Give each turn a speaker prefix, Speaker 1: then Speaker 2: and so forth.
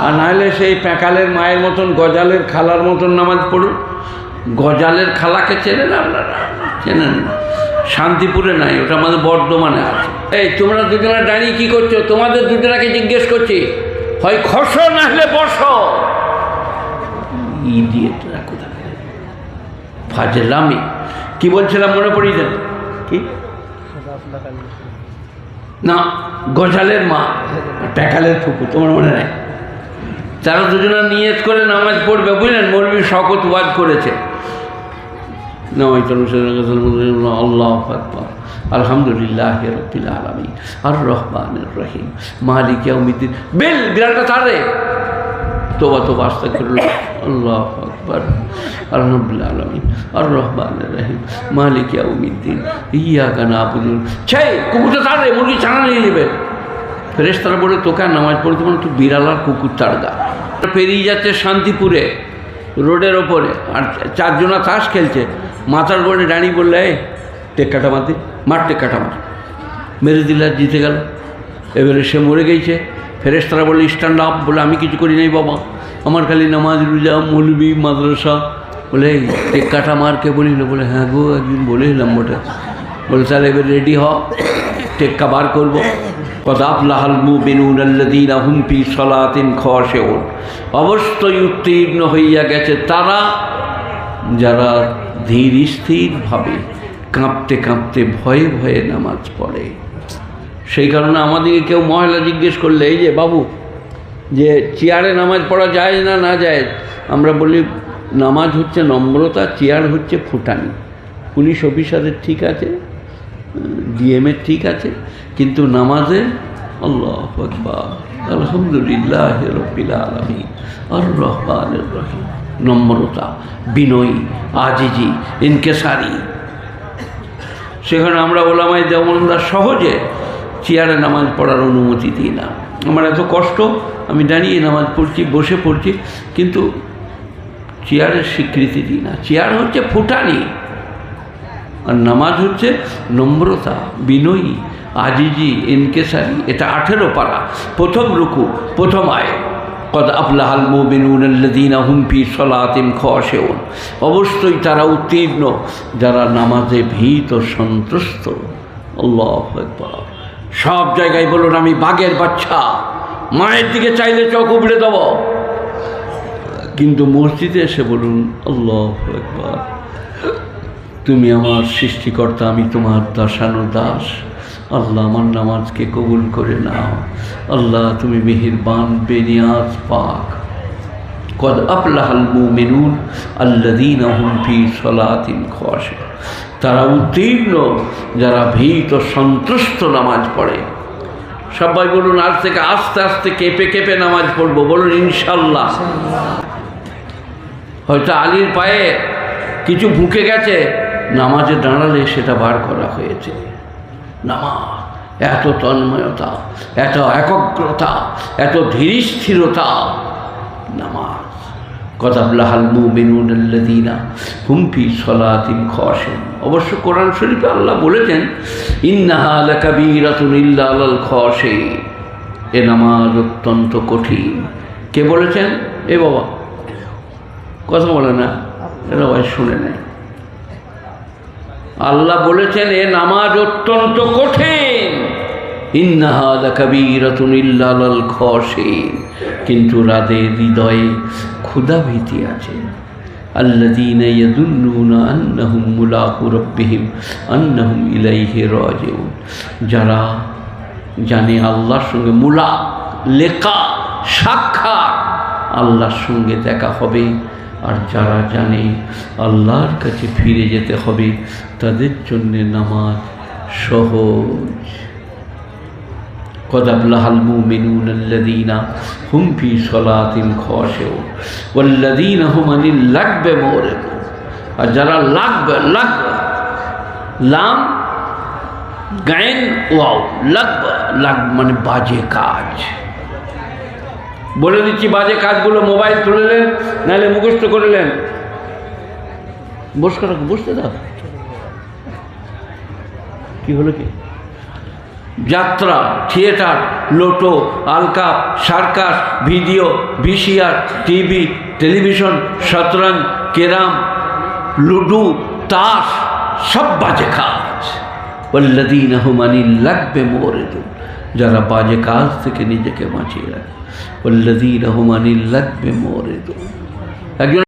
Speaker 1: আর নাহলে সেই প্যাকালের মায়ের মতন, গজালের খালার মতন নামাজ পড়ুন। গজালের খালাকে চেনেন আপনারা? চেনেন না। শান্তিপুরে নাই, ওটা আমাদের বর্ধমানে আছে। এই, তোমরা দুজনে দাঁড়িয়ে কি করছ? তোমাদের দুজনাকে জিজ্ঞেস করছি। হয় খস না হলে বস। ইডিয়েটরা কোথায়? ফাজলামি। কি বলছিলাম মনে পড়ি দেন কি? না, গজালের মা প্যাকালের ফুকু তোমার মনে নাই? তারা দুজনা নিয়ত করে নামাজ পড়বে, বুঝলেন? মৌলবী শকত ওয়াজ করেছে। আল্লাহ আলহামদুলিল্লাহ রবিল আলমী আর রহমান রহিম। মালিক ইয়াউমিদ্দিন। বেল বিরাটটা তারে তোবা তোবা আস্তে করল আল্লাহ আকবর। আলহামদুলিল্লাহ আলমী আর রহমান রহিম। মালিক ইয়াউমিদ্দিন। ইয়া গানা আবুদুল छै কুকুরটা তারে মুরগি ছানা নিয়ে নেবে। ফেরেস্তারা বলে তোকে নামাজ পড়তে মানে তুই বিড়াল আর কুকুর তাড়গা পেরিয়ে যাচ্ছে শান্তিপুরে, রোডের ওপরে। আর চারজনা তাস খেলছে। মাথার উপরে দাঁড়িয়ে বললে, এই, টেক্কাটা মারতে, মার টেক্কাটা মার। মেরে দিলে, আর জিতে গেল। এবারে সে মরে গেছে। ফেরেস্তারা বলে স্ট্যান্ড আপ বলে, আমি কিছু করি নাই বাবা। আমার খালি নামাজ, রুজা, মৌলবি, মাদ্রাসা। বলে টেক্কাটা মারকে বলিল বলে হ্যাঁ গো, একদিন বলে এলাম ওটা বলে, তাহলে এবার রেডি হ, টেক্কা বার করব। কদাফলাহাল মুবিনুন আল্লাযীনা হুম ফি সালাতিন খাশিউন। অবশ্যই উত্তীর্ণ হইয়া গেছে তারা, যারা ধীর স্থিরভাবে কাঁপতে কাঁপতে ভয়ে ভয়ে নামাজ পড়ে। সেই কারণে আমাদেরকে কেউ মহিলা জিজ্ঞেস করলে, এই যে বাবু, যে চেয়ারে নামাজ পড়া যায় না না যায়? আমরা বলি, নামাজ হচ্ছে নম্রতা, চেয়ার হচ্ছে ফুটানি। পুলিশ অফিসারের ঠিক আছে ডিএমের ঠিক আছে, কিন্তু নামাজে আল্লাহ আলহামদুলিল্লাহ আলমী আর রহমান রহিম নম্রতা বিনয়ী, আজিজি, ইনকেসারি। সেখানে আমরা ওলামাই দেওয়ানরা সহজে চেয়ারে নামাজ পড়ার অনুমতি দিই না। আমার এত কষ্ট, আমি দাঁড়িয়ে নামাজ পড়ছি, বসে পড়ছি, কিন্তু চেয়ারের স্বীকৃতি দিই না। চেয়ার হচ্ছে ফুটানি। আর নামাজ হচ্ছে নম্রতা, বিনয়ী, আজিজি ইনকেসারি এটা আঠেরো পারা। প্রথম রুকু, প্রথম আয় কদ আফলাহাল মুবিনুন আল্লাযীনা হুম ফি সলাতিন খাশিউন। অবশ্যই তারা উত্তীর্ণ, যারা নামাজে ভীত সন্ত্রস্ত আল্লাহু সব জায়গায় বলুন, আমি বাঘের বাচ্চা। মায়ের দিকে চাইলে চোখ উবড়ে দেব। কিন্তু মসজিদে এসে বলুন, আল্লাহ একবার তুমি আমার সৃষ্টিকর্তা আমি তোমার দাসানো দাস আল্লাহ আমার নামাজকে কবুল করে নাও। আল্লাহ তুমি মেহেরবান বেনিয়াজ পাক। কদ আফলাহাল মুমিনুন আল্লাযীনা হুম ফি সলাতিন খাশি তারা উত্তীর্ণ যারা ভীত সন্ত্রস্ত নামাজ পড়ে। সবাই বলুন আজ থেকে আস্তে আস্তে কেঁপে কেঁপে নামাজ পড়ব বলুন ইনশাল্লাহ। হয়তো আলীর পায়ে কিছু ভুকে গেছে নামাজে দাঁড়ালে সেটা বার করা হয়েছে। নামাজ, এত তন্ময়তা, এত একগ্রতা, এত ধীরস্থিরতা। নামাজ। কদাবলাহাল মুমিনুন আল্লাযীনা হুম ফি সলাতিন খাশিউন। অবশ্য কোরআন শরীফে আল্লাহ বলেছেন, ইন্নাহা লাকাবীরাতুন ইল্লা আলাল খাশিন এ নামাজ অত্যন্ত কঠিন। কে বলেছেন? এ বাবা। কথা বলে না, এরা শুনে নেয়। আল্লাহ বলেছেন এ নামাজ অত্যন্ত কঠিন ইন্নাহাদ কবিরতুন ইল্লাল খসিন কিন্তু রাদের হৃদয়ে ক্ষুধা ভীতি আছে الذين يظنون أنهم ملاقو ربهم أنهم إليه راجعون যারা জানে আল্লাহর সঙ্গে মুলা লেখা সাক্ষাৎ আল্লাহর সঙ্গে দেখা হবে আর যারা জানে আল্লাহর কাছে ফিরে যেতে হবে, তাদের জন্যে নামাজ সহজ। কদাবলাহাল মুমিনুন আল্লাযীনা হুম ফি সলাতিন খাশিউন, ওয়াল্লাযীনা হুম আনিল লাগবে মুরিদুন আর যারা লাগবে লাগবে, লাম, গায়েন, ওয়াও, লাগবে, লাগ মানে বাজে কাজ। বলে দিচ্ছি, বাজে কাজগুলো মোবাইল তুলেলেন নাহলে মুখস্থ করলেন বস করা, বসতে দাও। কি হলো কি? যাত্রা, theatre, lotto, alkap, circus, video, VCR, TV, television Shatranj carrom, ludo, তাস, সব বাজে কাজ। ওল্লাদিন হুমানি লাগবে মোরেদুন যারা বাজে কাজ থেকে নিজেকে বাঁচিয়ে রাখে ওল্লাদিন হুমানি লাগবে মোরেদুন একজন